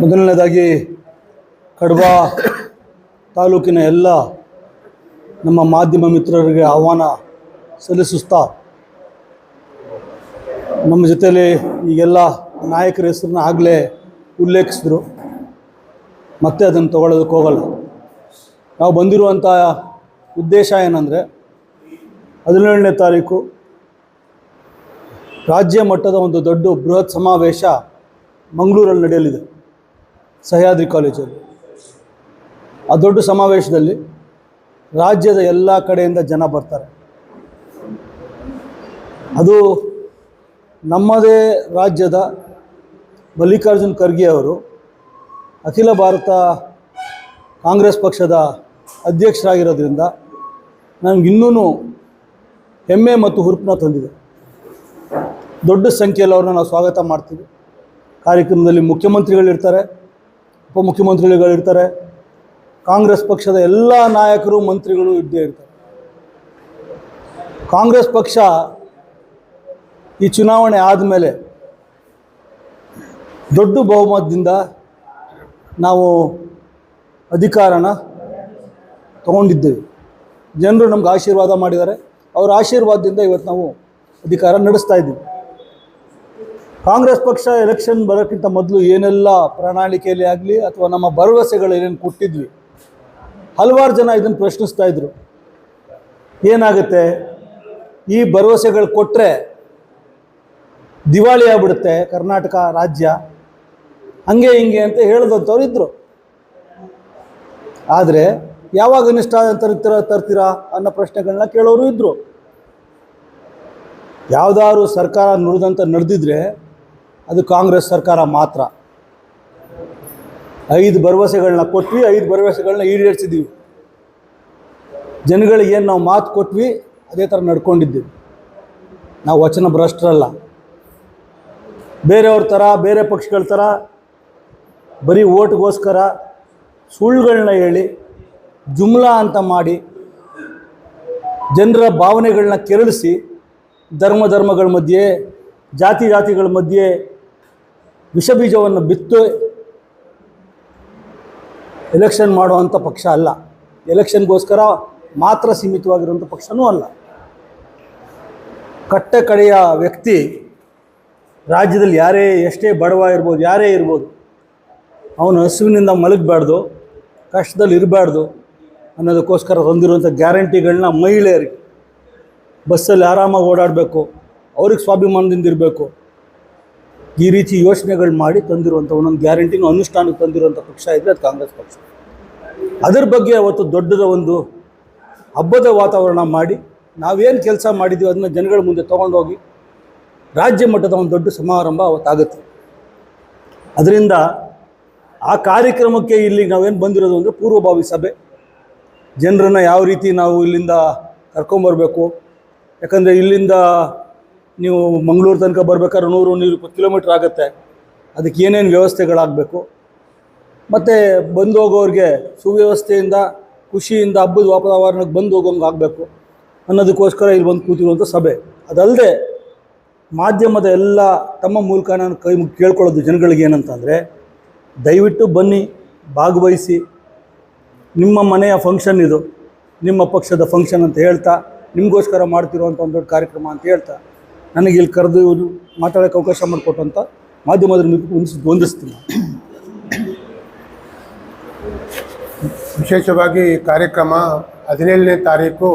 ಮೊದಲನೇದಾಗಿ ಕಡಬ ತಾಲೂಕಿನ ಎಲ್ಲ ನಮ್ಮ ಮಾಧ್ಯಮ ಮಿತ್ರರಿಗೆ ಆಹ್ವಾನ ಸಲ್ಲಿಸುತ್ತಾ ನಮ್ಮ ಜೊತೆಯಲ್ಲಿ ಈಗೆಲ್ಲ ನಾಯಕರ ಹೆಸರನ್ನ ಆಗಲೇ ಉಲ್ಲೇಖಿಸಿದ್ರು. ಮತ್ತೆ ಅದನ್ನು ತಗೊಳ್ಳೋದಕ್ಕೆ ಹೋಗಲ್ಲ. ನಾವು ಬಂದಿರುವಂಥ ಉದ್ದೇಶ ಏನಂದರೆ ಹದಿನೇಳನೇ ತಾರೀಕು ರಾಜ್ಯ ಮಟ್ಟದ ಒಂದು ದೊಡ್ಡ ಬೃಹತ್ ಸಮಾವೇಶ ಮಂಗಳೂರಲ್ಲಿ ನಡೆಯಲಿದೆ. ಸಹ್ಯಾದ್ರಿ ಕಾಲೇಜಲ್ಲಿ ಆ ದೊಡ್ಡ ಸಮಾವೇಶದಲ್ಲಿ ರಾಜ್ಯದ ಎಲ್ಲ ಕಡೆಯಿಂದ ಜನ ಬರ್ತಾರೆ. ಅದು ನಮ್ಮದೇ ರಾಜ್ಯದ ಮಲ್ಲಿಕಾರ್ಜುನ್ ಖರ್ಗೆ ಅವರು ಅಖಿಲ ಭಾರತ ಕಾಂಗ್ರೆಸ್ ಪಕ್ಷದ ಅಧ್ಯಕ್ಷರಾಗಿರೋದ್ರಿಂದ ನನಗಿನ್ನೂ ಹೆಮ್ಮೆ ಮತ್ತು ಹುರುಪನ್ನ ತಂದಿದೆ. ದೊಡ್ಡ ಸಂಖ್ಯೆಯಲ್ಲಿ ಅವ್ರನ್ನ ನಾವು ಸ್ವಾಗತ ಮಾಡ್ತೀವಿ. ಕಾರ್ಯಕ್ರಮದಲ್ಲಿ ಮುಖ್ಯಮಂತ್ರಿಗಳಿರ್ತಾರೆ. ಉಪಮುಖ್ಯಮಂತ್ರಿಗಳಿರ್ತಾರೆ. ಕಾಂಗ್ರೆಸ್ ಪಕ್ಷದ ಎಲ್ಲ ನಾಯಕರು, ಮಂತ್ರಿಗಳು ಇದ್ದೇ ಇರ್ತಾರೆ. ಕಾಂಗ್ರೆಸ್ ಪಕ್ಷ ಈ ಚುನಾವಣೆ ಆದಮೇಲೆ ದೊಡ್ಡ ಬಹುಮತದಿಂದ ನಾವು ಅಧಿಕಾರನ ತಗೊಂಡಿದ್ದೇವೆ. ಜನರು ನಮ್ಗೆ ಆಶೀರ್ವಾದ ಮಾಡಿದ್ದಾರೆ. ಅವರ ಆಶೀರ್ವಾದದಿಂದ ಇವತ್ತು ನಾವು ಅಧಿಕಾರ ನಡೆಸ್ತಾ ಇದ್ದೀವಿ. ಕಾಂಗ್ರೆಸ್ ಪಕ್ಷ ಎಲೆಕ್ಷನ್ ಬರೋಕ್ಕಿಂತ ಮೊದಲು ಏನೆಲ್ಲ ಪ್ರಣಾಳಿಕೆಯಲ್ಲಿ ಆಗಲಿ ಅಥವಾ ನಮ್ಮ ಭರವಸೆಗಳು ಏನೇನು ಕೊಟ್ಟಿದ್ವಿ, ಹಲವಾರು ಜನ ಇದನ್ನು ಪ್ರಶ್ನಿಸ್ತಾ ಇದ್ರು. ಏನಾಗುತ್ತೆ? ಈ ಭರವಸೆಗಳು ಕೊಟ್ಟರೆ ದಿವಾಳಿ ಆಗ್ಬಿಡುತ್ತೆ ಕರ್ನಾಟಕ ರಾಜ್ಯ. ಹಂಗೆ ಹಿಂಗೆ ಅಂತ ಹೇಳಿದಂಥವ್ರು ಇದ್ದರು ಆದರೆ ಯಾವಾಗ ಅನಿಷ್ಟ ತರ್ತೀರ ತರ್ತೀರಾ ಅನ್ನೋ ಪ್ರಶ್ನೆಗಳನ್ನ ಕೇಳೋರು ಇದ್ದರು ಯಾವುದಾದ್ರು ಸರ್ಕಾರ ನುಡಿದಂತ ನಡೆದಿದ್ರೆ ಅದು ಕಾಂಗ್ರೆಸ್ ಸರ್ಕಾರ ಮಾತ್ರ. ಐದು ಭರವಸೆಗಳನ್ನ ಕೊಟ್ವಿ, ಐದು ಭರವಸೆಗಳನ್ನ ಈಡೇರಿಸಿದ್ದೀವಿ ಜನಗಳಿಗೆ ಏನು ನಾವು ಮಾತು ಕೊಟ್ವಿ, ಅದೇ ಥರ ನಡ್ಕೊಂಡಿದ್ದೀವಿ. ನಾವು ವಚನ ಭ್ರಷ್ಟರಲ್ಲ ಬೇರೆಯವ್ರ ಥರ ಬೇರೆ ಪಕ್ಷಗಳ ಥರ ಬರೀ ಓಟ್ಗೋಸ್ಕರ ಸುಳ್ಳುಗಳನ್ನ ಹೇಳಿ, ಜುಮ್ಲಾ ಅಂತ ಮಾಡಿ, ಜನರ ಭಾವನೆಗಳನ್ನ ಕೆರಳಿಸಿ, ಧರ್ಮ ಧರ್ಮಗಳ ಮಧ್ಯೆ, ಜಾತಿ ಜಾತಿಗಳ ಮಧ್ಯೆ ವಿಷಬೀಜವನ್ನು ಬಿತ್ತು ಎಲೆಕ್ಷನ್ ಮಾಡುವಂಥ ಪಕ್ಷ ಅಲ್ಲ. ಎಲೆಕ್ಷನ್ಗೋಸ್ಕರ ಮಾತ್ರ ಸೀಮಿತವಾಗಿರುವಂಥ ಪಕ್ಷನೂ ಅಲ್ಲ. ಕಟ್ಟ ಕಡೆಯ ವ್ಯಕ್ತಿ ರಾಜ್ಯದಲ್ಲಿ ಯಾರೇ ಎಷ್ಟೇ ಬಡವ ಇರ್ಬೋದು, ಯಾರೇ ಇರ್ಬೋದು, ಅವನು ಹಸುವಿನಿಂದ ಮಲಗಬಾರ್ದು, ಕಷ್ಟದಲ್ಲಿ ಇರಬಾರ್ದು ಅನ್ನೋದಕ್ಕೋಸ್ಕರ ಹೊಂದಿರುವಂಥ ಗ್ಯಾರಂಟಿಗಳನ್ನ ಮಹಿಳೆಯರಿಗೆ, ಬಸ್ಸಲ್ಲಿ ಆರಾಮಾಗಿ ಓಡಾಡಬೇಕು, ಅವ್ರಿಗೆ ಸ್ವಾಭಿಮಾನದಿಂದ ಇರಬೇಕು. ಈ ರೀತಿ ಯೋಚನೆಗಳು ಮಾಡಿ ತಂದಿರುವಂಥ ಒಂದೊಂದು ಗ್ಯಾರಂಟಿನ ಅನುಷ್ಠಾನಕ್ಕೆ ತಂದಿರುವಂಥ ಪಕ್ಷ ಇದ್ದರೆ ಅದು ಕಾಂಗ್ರೆಸ್ ಪಕ್ಷ. ಅದರ ಬಗ್ಗೆ ಅವತ್ತು ದೊಡ್ಡದ ಒಂದು ಹಬ್ಬದ ವಾತಾವರಣ ಮಾಡಿ, ನಾವೇನು ಕೆಲಸ ಮಾಡಿದ್ದೀವಿ ಅದನ್ನ ಜನಗಳ ಮುಂದೆ ತೊಗೊಂಡೋಗಿ ರಾಜ್ಯ ಮಟ್ಟದ ಒಂದು ದೊಡ್ಡ ಸಮಾರಂಭ ಅವತ್ತಾಗುತ್ತೆ. ಅದರಿಂದ ಆ ಕಾರ್ಯಕ್ರಮಕ್ಕೆ ಇಲ್ಲಿ ನಾವೇನು ಬಂದಿರೋದು ಅಂದರೆ ಪೂರ್ವಭಾವಿ ಸಭೆ. ಜನರನ್ನು ಯಾವ ರೀತಿ ನಾವು ಇಲ್ಲಿಂದ ಕರ್ಕೊಂಬರಬೇಕು ಯಾಕಂದರೆ ಇಲ್ಲಿಂದ ನೀವು ಮಂಗಳೂರು ತನಕ ಬರಬೇಕಾದ್ರೆ ನೂರು ನೂರು ಇಪ್ಪತ್ತು ಕಿಲೋಮೀಟ್ರ್ ಆಗುತ್ತೆ. ಅದಕ್ಕೆ ಏನೇನು ವ್ಯವಸ್ಥೆಗಳಾಗಬೇಕು? ಮತ್ತು ಬಂದು ಹೋಗೋರಿಗೆ ಸುವ್ಯವಸ್ಥೆಯಿಂದ, ಖುಷಿಯಿಂದ ಹಬ್ಬದ ವಾತಾವರಣಕ್ಕೆ ಬಂದು ಹೋಗೋಂಗೆ ಆಗಬೇಕು ಅನ್ನೋದಕ್ಕೋಸ್ಕರ ಇಲ್ಲಿ ಬಂದು ಕೂತಿರುವಂಥ ಸಭೆ. ಅದಲ್ಲದೆ ಮಾಧ್ಯಮದ ಎಲ್ಲ ತಮ್ಮ ಮೂಲಕ ನಾನು ಕೈ ಕೇಳ್ಕೊಳ್ಳೋದು ಜನಗಳಿಗೆ ಏನಂತಂದರೆ, ದಯವಿಟ್ಟು ಬನ್ನಿ, ಭಾಗವಹಿಸಿ. ನಿಮ್ಮ ಮನೆಯ ಫಂಕ್ಷನ್ ಇದು. ನಿಮ್ಮ ಪಕ್ಷದ ಫಂಕ್ಷನ್ ಅಂತ ಹೇಳ್ತಾ, ನಿಮಗೋಸ್ಕರ ಮಾಡ್ತಿರುವಂಥ ಒಂದು ದೊಡ್ಡ ಕಾರ್ಯಕ್ರಮ ಅಂತ ಹೇಳ್ತಾ. ನನಗೆ ಇಲ್ಲಿ ಕರೆದು ಮಾತಾಡೋಕೆ ಅವಕಾಶ ಮಾಡಿಕೊಟ್ಟಂಥ ಮಾಧ್ಯಮದ ವಂದಿಸ್ತೀನಿ. ವಿಶೇಷವಾಗಿ ಕಾರ್ಯಕ್ರಮ ಹದಿನೇಳನೇ ತಾರೀಕು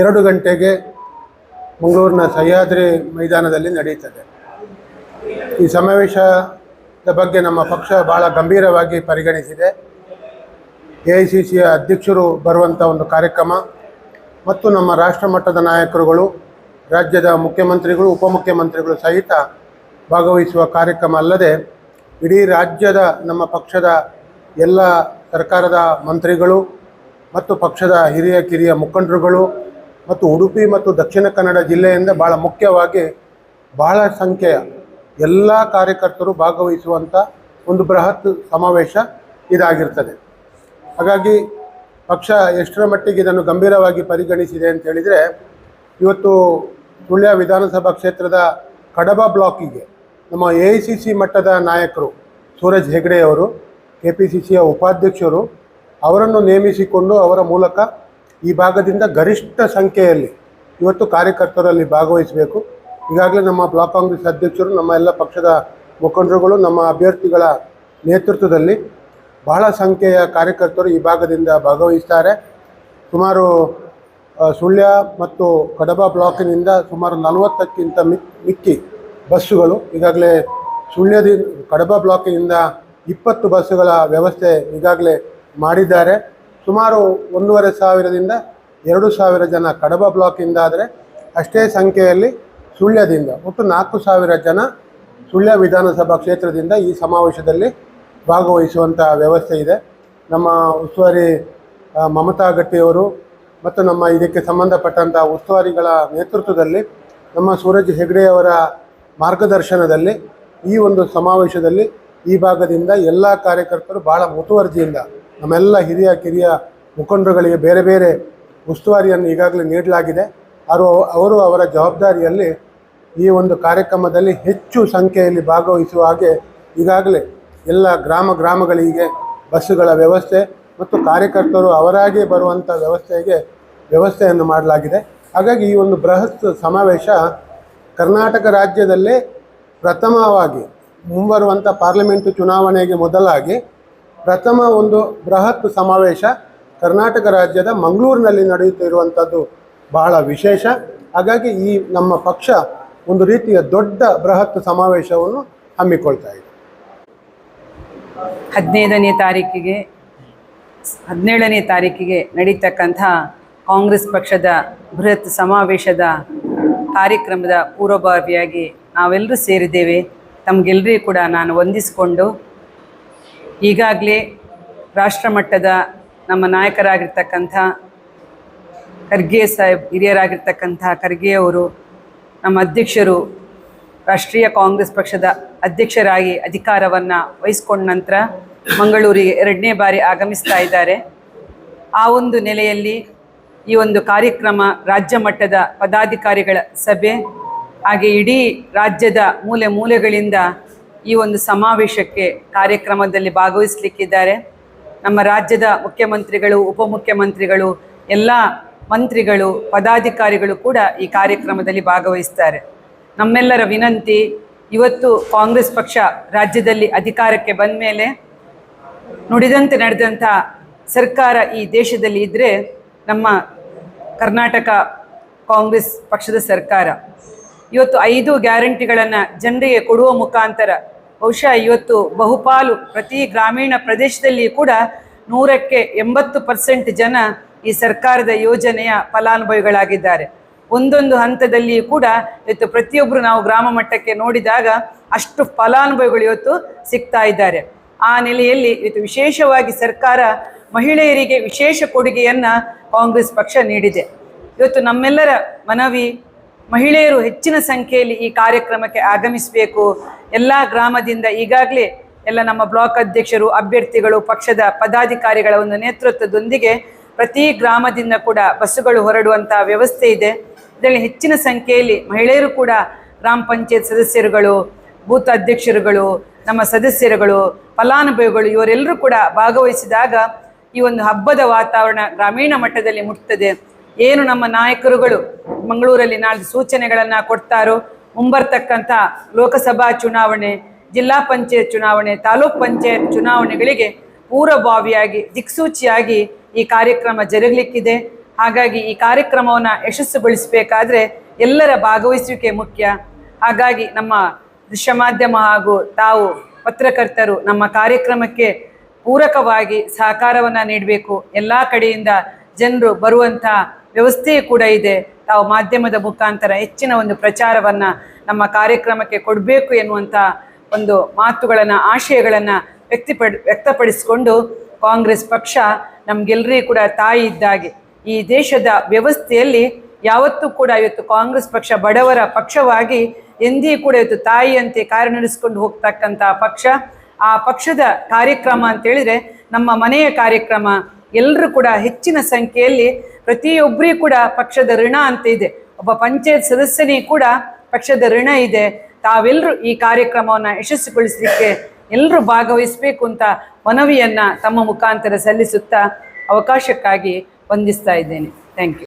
ಎರಡು ಗಂಟೆಗೆ ಮಂಗಳೂರಿನ ಸಹ್ಯಾದ್ರಿ ಮೈದಾನದಲ್ಲಿ ನಡೆಯುತ್ತದೆ. ಈ ಸಮಾವೇಶದ ಬಗ್ಗೆ ನಮ್ಮ ಪಕ್ಷ ಭಾಳ ಗಂಭೀರವಾಗಿ ಪರಿಗಣಿಸಿದೆ. ಎ ಐ ಸಿ ಸಿಯ ಅಧ್ಯಕ್ಷರು ಬರುವಂಥ ಒಂದು ಕಾರ್ಯಕ್ರಮ ಮತ್ತು ನಮ್ಮ ರಾಷ್ಟ್ರ ಮಟ್ಟದ ನಾಯಕರುಗಳು ರಾಜ್ಯದ ಮುಖ್ಯಮಂತ್ರಿಗಳು, ಉಪಮುಖ್ಯಮಂತ್ರಿಗಳು ಸಹಿತ ಭಾಗವಹಿಸುವ ಕಾರ್ಯಕ್ರಮ ಅಲ್ಲದೆ ಇಡೀ ರಾಜ್ಯದ ನಮ್ಮ ಪಕ್ಷದ ಎಲ್ಲ ಸರ್ಕಾರದ ಮಂತ್ರಿಗಳು ಮತ್ತು ಪಕ್ಷದ ಹಿರಿಯ ಕಿರಿಯ ಮುಖಂಡರುಗಳು ಮತ್ತು ಉಡುಪಿ ಮತ್ತು ದಕ್ಷಿಣ ಕನ್ನಡ ಜಿಲ್ಲೆಯಿಂದ ಭಾಳ ಮುಖ್ಯವಾಗಿ ಬಹಳ ಸಂಖ್ಯೆಯ ಎಲ್ಲ ಕಾರ್ಯಕರ್ತರು ಭಾಗವಹಿಸುವಂಥ ಒಂದು ಬೃಹತ್ ಸಮಾವೇಶ ಇದಾಗಿರ್ತದೆ. ಹಾಗಾಗಿ ಪಕ್ಷ ಎಷ್ಟರ ಮಟ್ಟಿಗೆ ಇದನ್ನು ಗಂಭೀರವಾಗಿ ಪರಿಗಣಿಸಿದೆ ಅಂತ ಹೇಳಿದರೆ, ಇವತ್ತು ಸುಳ್ಯ ವಿಧಾನಸಭಾ ಕ್ಷೇತ್ರದ ಕಡಬ ಬ್ಲಾಕಿಗೆ ನಮ್ಮ ಎ ಸಿ ಮಟ್ಟದ ನಾಯಕರು ಸೂರಜ್ ಹೆಗ್ಡೆ ಅವರು, ಕೆ ಪಿ ಸಿ ಸಿಯ ಉಪಾಧ್ಯಕ್ಷರು, ಅವರನ್ನು ನೇಮಿಸಿಕೊಂಡು ಅವರ ಮೂಲಕ ಈ ಭಾಗದಿಂದ ಗರಿಷ್ಠ ಸಂಖ್ಯೆಯಲ್ಲಿ ಇವತ್ತು ಕಾರ್ಯಕರ್ತರಲ್ಲಿ ಭಾಗವಹಿಸಬೇಕು. ಈಗಾಗಲೇ ನಮ್ಮ ಬ್ಲಾಕ್ ಕಾಂಗ್ರೆಸ್ ಅಧ್ಯಕ್ಷರು, ನಮ್ಮ ಎಲ್ಲ ಪಕ್ಷದ ಮುಖಂಡರುಗಳು, ನಮ್ಮ ಅಭ್ಯರ್ಥಿಗಳ ನೇತೃತ್ವದಲ್ಲಿ ಬಹಳ ಸಂಖ್ಯೆಯ ಕಾರ್ಯಕರ್ತರು ಈ ಭಾಗದಿಂದ ಭಾಗವಹಿಸ್ತಾರೆ. ಸುಮಾರು ಸುಳ್ಯ ಮತ್ತು ಕಡಬ ಬ್ಲಾಕಿನಿಂದ ಸುಮಾರು ನಲವತ್ತಕ್ಕಿಂತ ಮಿಕ್, ಮಿಕ್ಕಿ ಬಸ್ಸುಗಳು, ಈಗಾಗಲೇ ಸುಳ್ಯದಿಂದ ಕಡಬ ಬ್ಲಾಕಿನಿಂದ ಇಪ್ಪತ್ತು ಬಸ್ಸುಗಳ ವ್ಯವಸ್ಥೆ ಈಗಾಗಲೇ ಮಾಡಿದ್ದಾರೆ. ಸುಮಾರು ಒಂದೂವರೆ ಸಾವಿರದಿಂದ ಎರಡು ಸಾವಿರ ಜನ ಕಡಬ ಬ್ಲಾಕಿಂದ ಆದರೆ ಅಷ್ಟೇ ಸಂಖ್ಯೆಯಲ್ಲಿ ಸುಳ್ಯದಿಂದ, ಒಟ್ಟು ನಾಲ್ಕು ಸಾವಿರ ಜನ ಸುಳ್ಯ ವಿಧಾನಸಭಾ ಕ್ಷೇತ್ರದಿಂದ ಈ ಸಮಾವೇಶದಲ್ಲಿ ಭಾಗವಹಿಸುವಂಥ ವ್ಯವಸ್ಥೆ ಇದೆ. ನಮ್ಮ ಉಸ್ತುವಾರಿ ಮಮತಾ ಗಟ್ಟಿಯವರು ಮತ್ತು ನಮ್ಮ ಇದಕ್ಕೆ ಸಂಬಂಧಪಟ್ಟಂಥ ಉಸ್ತುವಾರಿಗಳ ನೇತೃತ್ವದಲ್ಲಿ, ನಮ್ಮ ಸೂರಜ್ ಹೆಗ್ಡೆಯವರ ಮಾರ್ಗದರ್ಶನದಲ್ಲಿ ಈ ಒಂದು ಸಮಾವೇಶದಲ್ಲಿ ಈ ಭಾಗದಿಂದ ಎಲ್ಲ ಕಾರ್ಯಕರ್ತರು ಭಾಳ ಮುತುವರ್ಜಿಯಿಂದ ನಮ್ಮೆಲ್ಲ ಹಿರಿಯ ಕಿರಿಯ ಮುಖಂಡರುಗಳಿಗೆ ಬೇರೆ ಬೇರೆ ಉಸ್ತುವಾರಿಯನ್ನು ಈಗಾಗಲೇ ನೀಡಲಾಗಿದೆ. ಅವರು ಅವರು ಅವರ ಜವಾಬ್ದಾರಿಯಲ್ಲಿ ಈ ಒಂದು ಕಾರ್ಯಕ್ರಮದಲ್ಲಿ ಹೆಚ್ಚು ಸಂಖ್ಯೆಯಲ್ಲಿ ಭಾಗವಹಿಸುವ ಹಾಗೆ ಈಗಾಗಲೇ ಎಲ್ಲ ಗ್ರಾಮ ಗ್ರಾಮಗಳಿಗೆ ಬಸ್ಸುಗಳ ವ್ಯವಸ್ಥೆ ಮತ್ತು ಕಾರ್ಯಕರ್ತರು ಅವರಾಗೇ ಬರುವಂಥ ವ್ಯವಸ್ಥೆಗೆ ವ್ಯವಸ್ಥೆಯನ್ನು ಮಾಡಲಾಗಿದೆ. ಹಾಗಾಗಿ ಈ ಒಂದು ಬೃಹತ್ ಸಮಾವೇಶ ಕರ್ನಾಟಕ ರಾಜ್ಯದಲ್ಲೇ ಪ್ರಥಮವಾಗಿ ಮುಂಬರುವಂಥ ಪಾರ್ಲಿಮೆಂಟ್ ಚುನಾವಣೆಗೆ ಮೊದಲಾಗಿ ಪ್ರಥಮ ಒಂದು ಬೃಹತ್ ಸಮಾವೇಶ ಕರ್ನಾಟಕ ರಾಜ್ಯದ ಮಂಗಳೂರಿನಲ್ಲಿ ನಡೆಯುತ್ತಿರುವಂಥದ್ದು ಬಹಳ ವಿಶೇಷ. ಹಾಗಾಗಿ ಈ ನಮ್ಮ ಪಕ್ಷ ಒಂದು ರೀತಿಯ ದೊಡ್ಡ ಬೃಹತ್ ಸಮಾವೇಶವನ್ನು ಹಮ್ಮಿಕೊಳ್ತಾ ಇದೆ. ಹದಿನೈದನೇ ತಾರೀಕಿಗೆ, ಹದಿನೇಳನೇ ತಾರೀಕಿಗೆ ನಡೀತಕ್ಕಂಥ ಕಾಂಗ್ರೆಸ್ ಪಕ್ಷದ ಬೃಹತ್ ಸಮಾವೇಶದ ಕಾರ್ಯಕ್ರಮದ ಪೂರ್ವಭಾವಿಯಾಗಿ ನಾವೆಲ್ಲರೂ ಸೇರಿದ್ದೇವೆ. ತಮಗೆಲ್ಲರಿಗೂ ಕೂಡ ನಾನು ವಂದಿಸಿಕೊಂಡು ಈಗಾಗಲೇ ರಾಷ್ಟ್ರಮಟ್ಟದ ನಮ್ಮ ನಾಯಕರಾಗಿರ್ತಕ್ಕಂಥ ಖರ್ಗೆ ಸಾಹೇಬ್ ಹಿರಿಯರಾಗಿರ್ತಕ್ಕಂಥ ಖರ್ಗೆ ಅವರು ನಮ್ಮ ಅಧ್ಯಕ್ಷರು ರಾಷ್ಟ್ರೀಯ ಕಾಂಗ್ರೆಸ್ ಪಕ್ಷದ ಅಧ್ಯಕ್ಷರಾಗಿ ಅಧಿಕಾರವನ್ನು ವಹಿಸ್ಕೊಂಡ ನಂತರ ಮಂಗಳೂರಿಗೆ ಎರಡನೇ ಬಾರಿ ಆಗಮಿಸ್ತಾ ಇದ್ದಾರೆ. ಆ ಒಂದು ನೆಲೆಯಲ್ಲಿ ಈ ಒಂದು ಕಾರ್ಯಕ್ರಮ ರಾಜ್ಯ ಮಟ್ಟದ ಪದಾಧಿಕಾರಿಗಳ ಸಭೆ, ಹಾಗೆ ಇಡೀ ರಾಜ್ಯದ ಮೂಲೆ ಮೂಲೆಗಳಿಂದ ಈ ಒಂದು ಸಮಾವೇಶಕ್ಕೆ ಕಾರ್ಯಕ್ರಮದಲ್ಲಿ ಭಾಗವಹಿಸಲಿಕ್ಕಿದ್ದಾರೆ. ನಮ್ಮ ರಾಜ್ಯದ ಮುಖ್ಯಮಂತ್ರಿಗಳು, ಉಪಮುಖ್ಯಮಂತ್ರಿಗಳು, ಎಲ್ಲ ಮಂತ್ರಿಗಳು, ಪದಾಧಿಕಾರಿಗಳು ಕೂಡ ಈ ಕಾರ್ಯಕ್ರಮದಲ್ಲಿ ಭಾಗವಹಿಸ್ತಾರೆ. ನಮ್ಮೆಲ್ಲರ ವಿನಂತಿ, ಇವತ್ತು ಕಾಂಗ್ರೆಸ್ ಪಕ್ಷ ರಾಜ್ಯದಲ್ಲಿ ಅಧಿಕಾರಕ್ಕೆ ಬಂದ ಮೇಲೆ ನುಡಿದಂತೆ ನಡೆದಂಥ ಸರ್ಕಾರ ಈ ದೇಶದಲ್ಲಿ ಇದ್ದರೆ ನಮ್ಮ ಕರ್ನಾಟಕ ಕಾಂಗ್ರೆಸ್ ಪಕ್ಷದ ಸರ್ಕಾರ. ಇವತ್ತು ಐದು ಗ್ಯಾರಂಟಿಗಳನ್ನು ಜನರಿಗೆ ಕೊಡುವ ಮುಖಾಂತರ ಬಹುಶಃ ಇವತ್ತು ಬಹುಪಾಲು ಪ್ರತಿ ಗ್ರಾಮೀಣ ಪ್ರದೇಶದಲ್ಲಿ ಕೂಡ ನೂರಕ್ಕೆ ಎಂಬತ್ತು ಪರ್ಸೆಂಟ್ ಜನ ಈ ಸರ್ಕಾರದ ಯೋಜನೆಯ ಫಲಾನುಭವಿಗಳಾಗಿದ್ದಾರೆ. ಒಂದೊಂದು ಹಂತದಲ್ಲಿ ಕೂಡ ಇವತ್ತು ಪ್ರತಿಯೊಬ್ಬರು ನಾವು ಗ್ರಾಮ ಮಟ್ಟಕ್ಕೆ ನೋಡಿದಾಗ ಅಷ್ಟು ಫಲಾನುಭವಿಗಳು ಇವತ್ತು ಸಿಗ್ತಾ ಇದ್ದಾರೆ. ಆ ನೆಲೆಯಲ್ಲಿ ಇವತ್ತು ವಿಶೇಷವಾಗಿ ಸರ್ಕಾರ ಮಹಿಳೆಯರಿಗೆ ವಿಶೇಷ ಕೊಡುಗೆಯನ್ನು ಕಾಂಗ್ರೆಸ್ ಪಕ್ಷ ನೀಡಿದೆ. ಇವತ್ತು ನಮ್ಮೆಲ್ಲರ ಮನವಿ, ಮಹಿಳೆಯರು ಹೆಚ್ಚಿನ ಸಂಖ್ಯೆಯಲ್ಲಿ ಈ ಕಾರ್ಯಕ್ರಮಕ್ಕೆ ಆಗಮಿಸಬೇಕು. ಎಲ್ಲ ಗ್ರಾಮದಿಂದ ಈಗಾಗಲೇ ಎಲ್ಲ ನಮ್ಮ ಬ್ಲಾಕ್ ಅಧ್ಯಕ್ಷರು, ಅಭ್ಯರ್ಥಿಗಳು, ಪಕ್ಷದ ಪದಾಧಿಕಾರಿಗಳ ಒಂದು ನೇತೃತ್ವದೊಂದಿಗೆ ಪ್ರತಿ ಗ್ರಾಮದಿಂದ ಕೂಡ ಬಸ್ಸುಗಳು ಹೊರಡುವಂತಹ ವ್ಯವಸ್ಥೆ ಇದೆ. ಇದರಲ್ಲಿ ಹೆಚ್ಚಿನ ಸಂಖ್ಯೆಯಲ್ಲಿ ಮಹಿಳೆಯರು ಕೂಡ ಗ್ರಾಮ ಪಂಚಾಯತ್ ಸದಸ್ಯರುಗಳು, ಬೂತ್ ಅಧ್ಯಕ್ಷರುಗಳು, ನಮ್ಮ ಸದಸ್ಯರುಗಳು, ಫಲಾನುಭವಿಗಳು ಇವರೆಲ್ಲರೂ ಕೂಡ ಭಾಗವಹಿಸಿದಾಗ ಈ ಒಂದು ಹಬ್ಬದ ವಾತಾವರಣ ಗ್ರಾಮೀಣ ಮಟ್ಟದಲ್ಲಿ ಮುಟ್ತದೆ. ಏನು ನಮ್ಮ ನಾಯಕರುಗಳು ಮಂಗಳೂರಲ್ಲಿ ನಾಳೆ ಸೂಚನೆಗಳನ್ನು ಕೊಡ್ತಾರೋ, ಮುಂಬರ್ತಕ್ಕಂಥ ಲೋಕಸಭಾ ಚುನಾವಣೆ, ಜಿಲ್ಲಾ ಪಂಚಾಯತ್ ಚುನಾವಣೆ, ತಾಲೂಕ್ ಪಂಚಾಯತ್ ಚುನಾವಣೆಗಳಿಗೆ ಪೂರ್ವಭಾವಿಯಾಗಿ, ದಿಕ್ಸೂಚಿಯಾಗಿ ಈ ಕಾರ್ಯಕ್ರಮ ಜರುಗಲಿಕ್ಕಿದೆ. ಹಾಗಾಗಿ ಈ ಕಾರ್ಯಕ್ರಮವನ್ನು ಯಶಸ್ಸುಗೊಳಿಸಬೇಕಾದ್ರೆ ಎಲ್ಲರ ಭಾಗವಹಿಸುವಿಕೆ ಮುಖ್ಯ. ಹಾಗಾಗಿ ನಮ್ಮ ದೃಶ್ಯ ಮಾಧ್ಯಮ ಹಾಗೂ ತಾವು ಪತ್ರಕರ್ತರು ನಮ್ಮ ಕಾರ್ಯಕ್ರಮಕ್ಕೆ ಪೂರಕವಾಗಿ ಸಹಕಾರವನ್ನು ನೀಡಬೇಕು. ಎಲ್ಲ ಕಡೆಯಿಂದ ಜನರು ಬರುವಂಥ ವ್ಯವಸ್ಥೆ ಕೂಡ ಇದೆ. ತಾವು ಮಾಧ್ಯಮದ ಮುಖಾಂತರ ಹೆಚ್ಚಿನ ಒಂದು ಪ್ರಚಾರವನ್ನು ನಮ್ಮ ಕಾರ್ಯಕ್ರಮಕ್ಕೆ ಕೊಡಬೇಕು ಎನ್ನುವಂಥ ಒಂದು ಮಾತುಗಳನ್ನು, ಆಶಯಗಳನ್ನು ವ್ಯಕ್ತಿಪಡ್, ವ್ಯಕ್ತಪಡಿಸಿಕೊಂಡು ಕಾಂಗ್ರೆಸ್ ಪಕ್ಷ ನಮಗೆಲ್ಲರಿಗೂ ಕೂಡ ತಾಯಿ ಇದ್ದಾಗೆ. ಈ ದೇಶದ ವ್ಯವಸ್ಥೆಯಲ್ಲಿ ಯಾವತ್ತೂ ಕೂಡ ಇವತ್ತು ಕಾಂಗ್ರೆಸ್ ಪಕ್ಷ ಬಡವರ ಪಕ್ಷವಾಗಿ ಎಂದಿಗೂ ಕೂಡ ಇವತ್ತು ತಾಯಿಯಂತೆ ಕಾರ್ಯನಿರ್ವಹಿಸಿಕೊಂಡು ಹೋಗ್ತಕ್ಕಂಥ ಪಕ್ಷ. ಆ ಪಕ್ಷದ ಕಾರ್ಯಕ್ರಮ ಅಂತ ಹೇಳಿದ್ರೆ ನಮ್ಮ ಮನೆಯ ಕಾರ್ಯಕ್ರಮ. ಎಲ್ಲರೂ ಕೂಡ ಹೆಚ್ಚಿನ ಸಂಖ್ಯೆಯಲ್ಲಿ ಪ್ರತಿಯೊಬ್ಬರಿಗೂ ಕೂಡ ಪಕ್ಷದ ಋಣ ಅಂತ ಇದೆ. ಒಬ್ಬ ಪಂಚಾಯತ್ ಸದಸ್ಯನಿಗೆ ಕೂಡ ಪಕ್ಷದ ಋಣ ಇದೆ. ತಾವೆಲ್ಲರೂ ಈ ಕಾರ್ಯಕ್ರಮವನ್ನು ಯಶಸ್ವಿಗೊಳಿಸಲಿಕ್ಕೆ ಎಲ್ಲರೂ ಭಾಗವಹಿಸಬೇಕು ಅಂತ ಮನವಿಯನ್ನು ತಮ್ಮ ಮುಖಾಂತರ ಸಲ್ಲಿಸುತ್ತಾ ಅವಕಾಶಕ್ಕಾಗಿ ವಂದಿಸ್ತಾ ಇದ್ದೇನೆ. Thank you